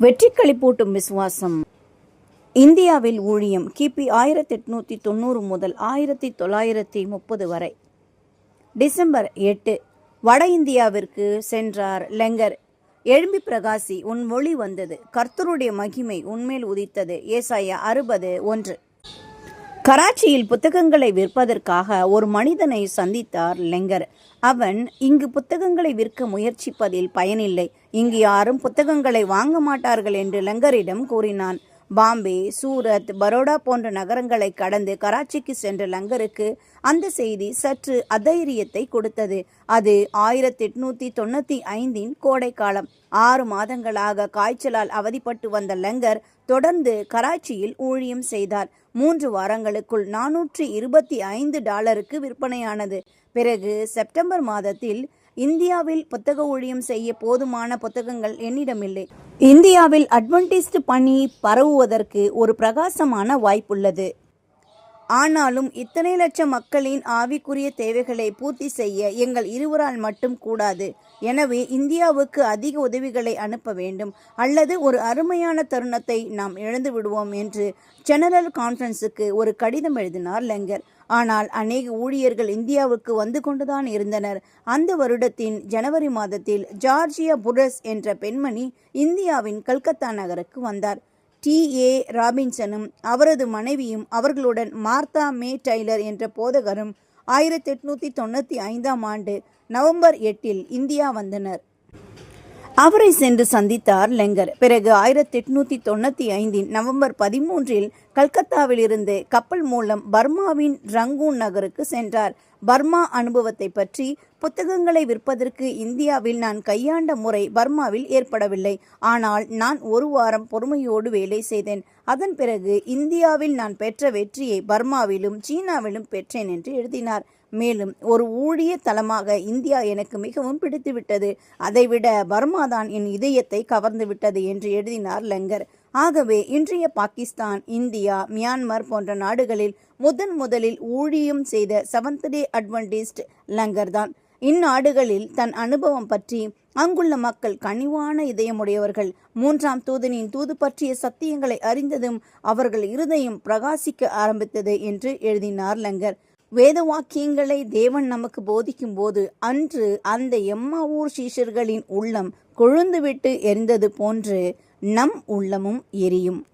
வெற்றிக்களி பூட்டும் விசுவாசம். இந்தியாவில் ஊழியம் கிபி ஆயிரத்தி எட்நூத்தி தொண்ணூறு முதல் ஆயிரத்தி தொள்ளாயிரத்தி முப்பது வரை. டிசம்பர் எட்டு வட இந்தியாவிற்கு சென்றார் லெங்கர். எழும்பி பிரகாசி உன் மொழி வந்தது. கர்த்தருடைய மகிமை உன்மேல் உதித்தது. ஏசாயா அறுபது ஒன்று. கராச்சியில் புத்தகங்களை விற்பதற்காக ஒரு மனிதனை சந்தித்தார் லெங்கர். அவன் இங்கு புத்தகங்களை விற்க முயற்சிப்பதில் பயனில்லை. இங்கு யாரும் புத்தகங்களை வாங்க மாட்டார்கள் என்று லெங்கரிடம் கூறினான். பாம்பே சூரத் பரோடா போன்ற நகரங்களை கடந்து கராச்சிக்கு சென்ற லங்கருக்கு அந்த செய்தி சற்று அதைரியத்தை கொடுத்தது. அது ஆயிரத்தி எட்நூத்தி தொண்ணூத்தி ஐந்தின் கோடைக்காலம். ஆறு மாதங்களாக காய்ச்சலால் அவதிப்பட்டு வந்த லங்கர் தொடர்ந்து கராச்சியில் ஊழியம் செய்தார். மூன்று வாரங்களுக்குள் நானூற்றி இருபத்தி ஐந்து டாலருக்கு விற்பனையானது. பிறகு செப்டம்பர் மாதத்தில் இந்தியாவில் புத்தக ஊழியம் செய்ய போதுமான புத்தகங்கள் என்னிடமில்லை. இந்தியாவில் அட்வென்டிஸ்ட் பணி பரவுவதற்கு ஒரு பிரகாசமான வாய்ப்புள்ளது. ஆனாலும் இத்தனை லட்சம் மக்களின் ஆவிக்குரிய தேவைகளை பூர்த்தி செய்ய எங்கள் இருவரால் மட்டும் கூடாது. எனவே இந்தியாவுக்கு அதிக உதவிகளை அனுப்ப வேண்டும். அல்லது ஒரு அருமையான தருணத்தை நாம் இழந்து விடுவோம் என்று ஜெனரல் கான்ஃபரன்ஸுக்கு ஒரு கடிதம் எழுதினார் லெங்கர். ஆனால் அநேக ஊழியர்கள் இந்தியாவுக்கு வந்து கொண்டுதான் இருந்தனர். அந்த வருடத்தின் ஜனவரி மாதத்தில் ஜார்ஜியா புரஸ் என்ற பெண்மணி இந்தியாவின் கல்கத்தா நகருக்கு வந்தார். டி. ஏ. ராபின்சனும் அவரது மனைவியும் அவர்களுடன் மார்த்தா மே டைலர் என்ற போதகரும் ஆயிரத்தி எட்நூற்றி தொண்ணூற்றி ஐந்தாம் ஆண்டு நவம்பர் எட்டில் இந்தியா வந்தனர். அவரை சென்று சந்தித்தார் லெங்கர். பிறகு ஆயிரத்தி எட்நூத்தி தொண்ணூத்தி ஐந்தின் நவம்பர் பதிமூன்றில் கல்கத்தாவிலிருந்து கப்பல் மூலம் பர்மாவின் ரங்கூன் நகருக்கு சென்றார். பர்மா அனுபவத்தை பற்றி புத்தகங்களை விற்பதற்கு இந்தியாவில் நான் கையாண்ட முறை பர்மாவில் ஏற்படவில்லை. ஆனால் நான் ஒரு வாரம் பொறுமையோடு வேலை செய்தேன். அதன் பிறகு இந்தியாவில் நான் பெற்ற வெற்றியை பர்மாவிலும் சீனாவிலும் பெற்றேன் என்று எழுதினார். மேலும் ஒரு ஊழிய தலமாக இந்தியா எனக்கு மிகவும் பிடித்துவிட்டது. அதைவிட பர்மாதான் என் இதயத்தை கவர்ந்துவிட்டது என்று எழுதினார் லங்கர். ஆகவே இன்றைய பாகிஸ்தான் இந்தியா மியான்மர் போன்ற நாடுகளில் முதன் முதலில் ஊழியம் செய்த செவன்த் டே அட்வென்டிஸ்ட் லங்கர் தான். இந்நாடுகளில் தன் அனுபவம் பற்றி அங்குள்ள மக்கள் கனிவான இதயமுடையவர்கள் மூன்றாம் தூதனின் தூது பற்றிய சத்தியங்களை அறிந்ததும் அவர்கள் இருதயம் பிரகாசிக்க ஆரம்பித்தது என்று எழுதினார் லங்கர். வேத வாக்கியங்களை தேவன் நமக்கு போதிக்கும் போது அன்று அந்த எம்மாவூர் சீஷர்களின் உள்ளம் கொழுந்துவிட்டு எரிந்தது போன்று நம் உள்ளமும் எரியும்.